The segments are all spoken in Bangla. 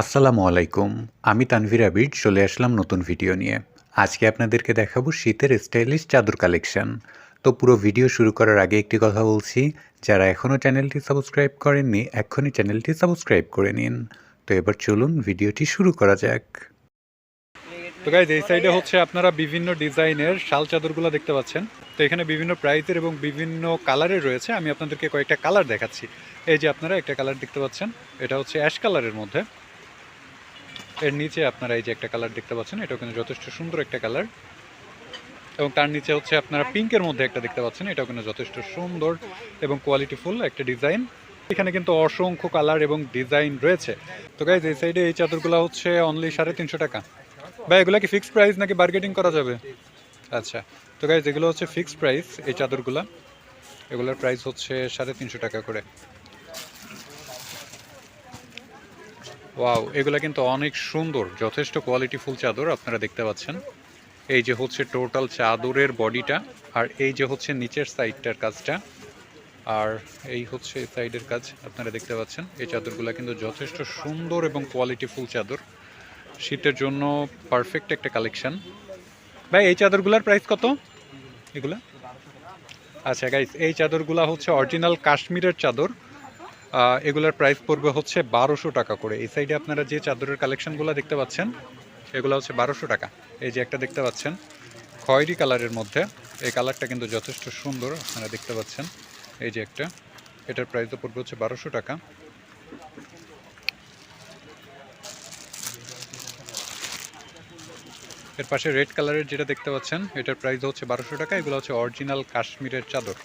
আসসালামু আলাইকুম, আমি তানভীর আবির, চলে আসলাম নতুন ভিডিও নিয়ে। আজকে আপনাদেরকে দেখাবো শীতের স্টাইলিশ চাদর কালেকশন। তো পুরো ভিডিও শুরু করার আগে একটি কথা বলছি, যারা এখনও চ্যানেলটি সাবস্ক্রাইব করেননি, এক্ষুনি চ্যানেলটি সাবস্ক্রাইব করে নিন। তো এবার চলুন ভিডিওটি শুরু করা যাক। তো গাইজ এই সাইডে হচ্ছে আপনারা বিভিন্ন ডিজাইনের শাল চাদরগুলো দেখতে পাচ্ছেন। তো এখানে বিভিন্ন প্রাইসের এবং বিভিন্ন কালারের রয়েছে। আমি আপনাদেরকে কয়েকটা কালার দেখাচ্ছি। এই যে আপনারা একটা কালার দেখতে পাচ্ছেন, এটা হচ্ছে অ্যাশ কালারের মধ্যে। এর নিচে আপনারা এই যে একটা কালার দেখতে পাচ্ছেন, এটাও কিন্তু যথেষ্ট সুন্দর একটা কালার। এবং তার নিচে হচ্ছে আপনারা পিঙ্কের মধ্যে একটা দেখতে পাচ্ছেন, এটাও কিন্তু যথেষ্ট সুন্দর এবং কোয়ালিটিফুল একটা ডিজাইন এখানে কিন্তু অসংখ্য কালার এবং ডিজাইন রয়েছে। তো গাইজ এই সাইডে এই চাদরগুলো হচ্ছে অনলি সাড়ে তিনশো টাকা। ভাই, এগুলো কি ফিক্সড প্রাইস নাকি বার্গেটিং করা যাবে? আচ্ছা তো গাইজ এগুলো হচ্ছে ফিক্সড প্রাইস এই চাদরগুলো। এগুলোর প্রাইস হচ্ছে সাড়ে তিনশো টাকা করে। ওয়াও এগুলো কিন্তু অনেক সুন্দর, যথেষ্ট কোয়ালিটি ফুল চাদর আপনারা দেখতে পাচ্ছেন। এই যে হচ্ছে টোটাল চাদরের বডিটা আর এই যে হচ্ছে নিচের সাইডটার কাজটা, আর এই হচ্ছে সাইডের কাজ আপনারা দেখতে পাচ্ছেন। এই চাদরগুলো কিন্তু যথেষ্ট সুন্দর এবং কোয়ালিটি ফুল চাদর। শীতের জন্য পারফেক্ট একটা কালেকশান ভাই, এই চাদরগুলোর প্রাইস কত? এগুলা? আচ্ছা গাইস এই চাদরগুলো হচ্ছে অরিজিনাল কাশ্মীরের চাদর। এগুলোর প্রাইস পড়বে হচ্ছে বারোশো টাকা করে। এই সাইডে আপনারা যে চাদরের কালেকশনগুলো দেখতে পাচ্ছেন, এগুলো হচ্ছে বারোশো টাকা। এই যে একটা দেখতে পাচ্ছেন, খয়েরি কালারের মধ্যে। এই কালারটা কিন্তু যথেষ্ট সুন্দর, আপনারা দেখতে পাচ্ছেন। এই যে একটা, এটার প্রাইসও পড়বে হচ্ছে বারোশো টাকা। এর পাশে রেড কালারের যেটা দেখতে পাচ্ছেন, এটার প্রাইস হচ্ছে বারোশো টাকা। এগুলো হচ্ছে অরিজিনাল কাশ্মীরের চাদর।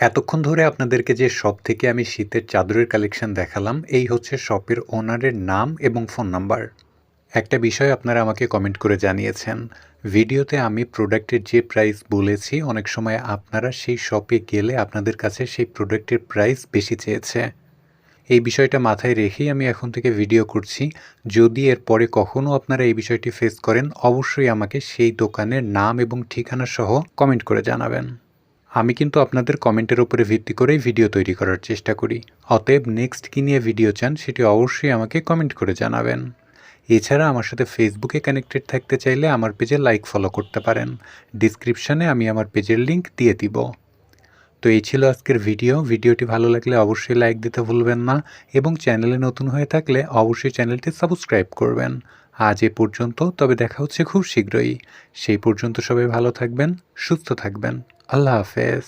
এতক্ষণ ধরে আপনাদেরকে যে শপ থেকে আমি শীতের চাদরের কালেকশন দেখালাম, এই হচ্ছে শপের ওনারের নাম এবং ফোন নাম্বার একটা বিষয় আপনারা আমাকে কমেন্ট করে জানিয়েছেন, ভিডিওতে আমি প্রোডাক্টের যে প্রাইস বলেছি, অনেক সময় আপনারা সেই শপে গেলে আপনাদের কাছে সেই প্রোডাক্টের প্রাইস বেশি চেয়েছে। এই বিষয়টা মাথায় রেখেই আমি এখন থেকে ভিডিও করছি। যদি এর পরে কখনও আপনারা এই বিষয়টি ফেস করেন, অবশ্যই আমাকে সেই দোকানের নাম এবং ঠিকানা সহ কমেন্ট করে জানাবেন। আমি কিন্তু আপনাদের কমেন্টের উপরে ভিত্তি করেই ভিডিও তৈরি করার চেষ্টা করি। অতএব নেক্সট কী নিয়ে ভিডিও চান, সেটি অবশ্যই আমাকে কমেন্ট করে জানাবেন। এছাড়া আমার সাথে ফেসবুকে কানেক্টেড থাকতে চাইলে আমার পেজে লাইক ফলো করতে পারেন। ডিসক্রিপশানে আমি আমার পেজের লিংক দিয়ে দিব। তো এই ছিল আজকের ভিডিও ভিডিওটি ভালো লাগলে অবশ্যই লাইক দিতে ভুলবেন না এবং চ্যানেলে নতুন হয়ে থাকলে অবশ্যই চ্যানেলটি সাবস্ক্রাইব করবেন। আজ এ পর্যন্ত, তবে দেখা হচ্ছে খুব শীঘ্রই। সেই পর্যন্ত সবাই ভালো থাকবেন, সুস্থ থাকবেন। আল্লাহ হাফেজ।